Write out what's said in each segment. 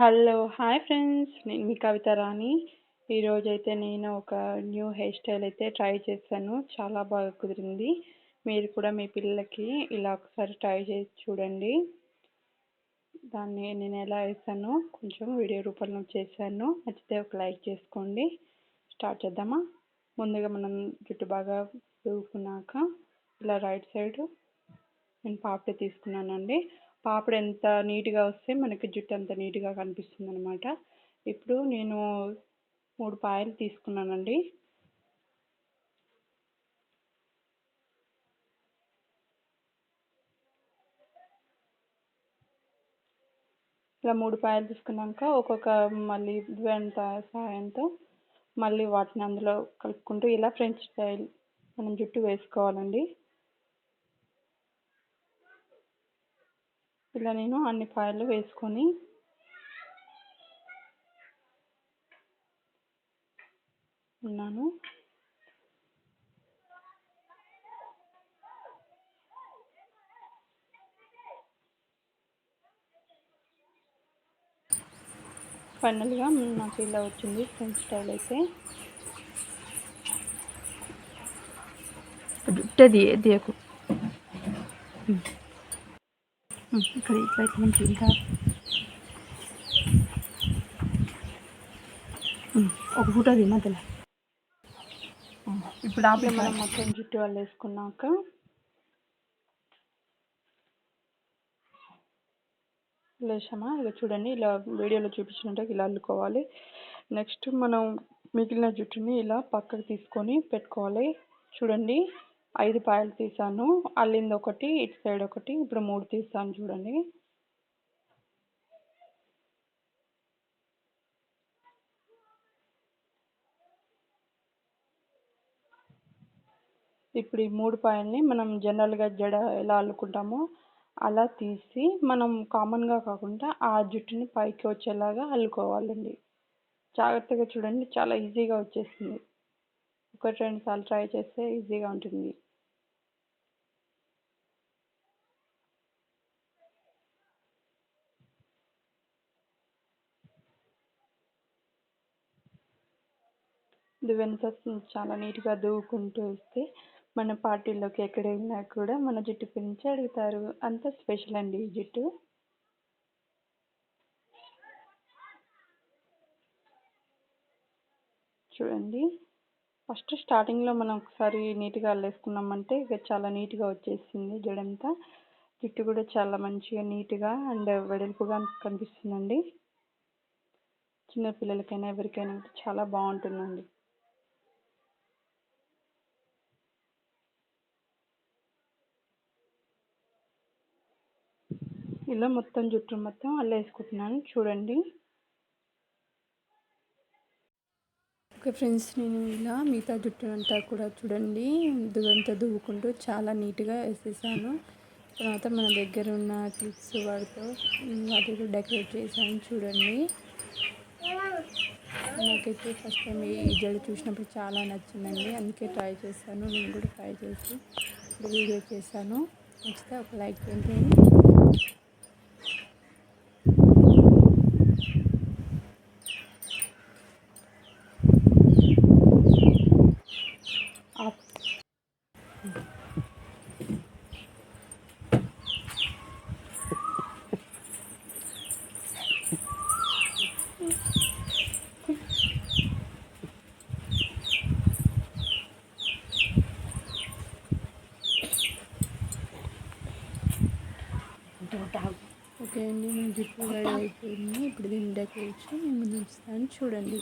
Hello hi friends నేను మీ కవిత రాణి. ఈరోజైతే నేను ఒక న్యూ హెయిర్ స్టైల్ అయితే ట్రై చేశాను. చాలా బాగా కుదిరింది. మీరు కూడా మీ పిల్లలకి ఇలా ఒకసారి ట్రై చేసి చూడండి. దాన్ని నేను ఎలా వేసానో కొంచెం వీడియో రూపంలో చేశాను. నచ్చితే ఒక లైక్ చేసుకోండి. స్టార్ట్ చేద్దామా? ముందుగా మనం జుట్టు బాగా దూకున్నాక ఇలా రైట్ సైడ్ నేను పాపడి తీసుకున్నానండి. పాపడ ఎంత నీట్గా వస్తే మనకి జుట్టు అంత నీట్గా కనిపిస్తుంది అనమాట ఇప్పుడు నేను మూడు పాయలు తీసుకున్నానండి. ఇలా మూడు పాయలు తీసుకున్నాక ఒక్కొక్క మళ్ళీ వెంట సహాయంతో మళ్ళీ వాటిని అందులో కలుపుకుంటూ ఇలా ఫ్రెంచ్ స్టైల్ మనం జుట్టు వేసుకోవాలండి. ఇలా నేను అన్ని పాయలు వేసుకొని ఉన్నాను. ఫైనల్గా నాకు ఇలా వచ్చింది ఫ్రెంచ్ స్టైల్ అయితే. దుట్టది దేకు ఇక్కడ ఇట్లా ఇట్లా మంచి ఇంకా ఒక ఫుట్ అది మధ్యలో. ఇప్పుడు ఆపే మనం మొత్తం జుట్టు వాళ్ళు వేసుకున్నాక లేచామా ఇక చూడండి ఇలా వీడియోలో చూపించినట్టు ఇలా అల్లుకోవాలి. నెక్స్ట్ మనం మిగిలిన జుట్టుని ఇలా పక్కకు తీసుకొని పెట్టుకోవాలి. చూడండి. ఐదు పాయలు తీసాను. అల్లింది ఒకటి ఇటు సైడ్ ఒకటి ఇప్పుడు మూడు తీస్తాను చూడండి. ఇప్పుడు ఈ మూడు పాయల్ని మనం జనరల్గా జడ ఎలా అల్లుకుంటామో అలా తీసి మనం కామన్గా కాకుండా ఆ జుట్టుని పైకి వచ్చేలాగా అల్లుకోవాలండి. జాగ్రత్తగా చూడండి చాలా ఈజీగా వచ్చేసింది. ఒకటి రెండు సార్లు ట్రై చేస్తే ఈజీగా ఉంటుంది. దువ్వెనతో చాలా నీట్గా దువ్వుకుంటూ వస్తే మన పార్టీలోకి ఎక్కడ వెళ్ళినా కూడా మన జుట్టు గురించి అడుగుతారు. అంత స్పెషల్ అండి ఈ జుట్టు. చూడండి. ఫస్ట్ స్టార్టింగ్లో మనం ఒకసారి నీట్గా అల్లేసుకున్నామంటే ఇక చాలా నీట్గా వచ్చేసింది జడంతా. జుట్టు కూడా చాలా మంచిగా నీట్గా అండ్ వెడల్పుగా కనిపిస్తుందండి. చిన్నపిల్లలకైనా ఎవరికైనా చాలా బాగుంటుందండి. ఇలా మొత్తం జుట్టు మొత్తం అల్లేసుకుంటున్నాను. చూడండి. ఓకే ఫ్రెండ్స్ నేను ఇలా మిగతా జుట్టు అంతా కూడా చూడండి. దువ్వంతా దువ్వుకుంటూ చాలా నీట్గా వేసేసాను. తర్వాత మన దగ్గర ఉన్న క్లిప్స్ వాటితో వాటితో డెకరేట్ చేశాను చూడండి. నాకైతే ఫస్ట్ టైం ఈ జడ చూసినప్పుడు చాలా నచ్చిందండి. అందుకే ట్రై చేశాను. నేను కూడా ట్రై చేసి వీడియో చేశాను. నచ్చితే ఒక లైక్ చేయండి. అండి నేను జుట్టు రెడీ అయిపోయింది. ఇప్పుడు దీన్ని డెకరేషన్ నేను ముందు ఉంచుతాను. చూడండి.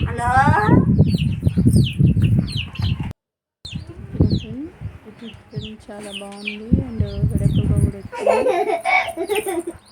హలో? చాలా బాగుంది. అండ్ వెడల్పుగా కూడా వచ్చింది.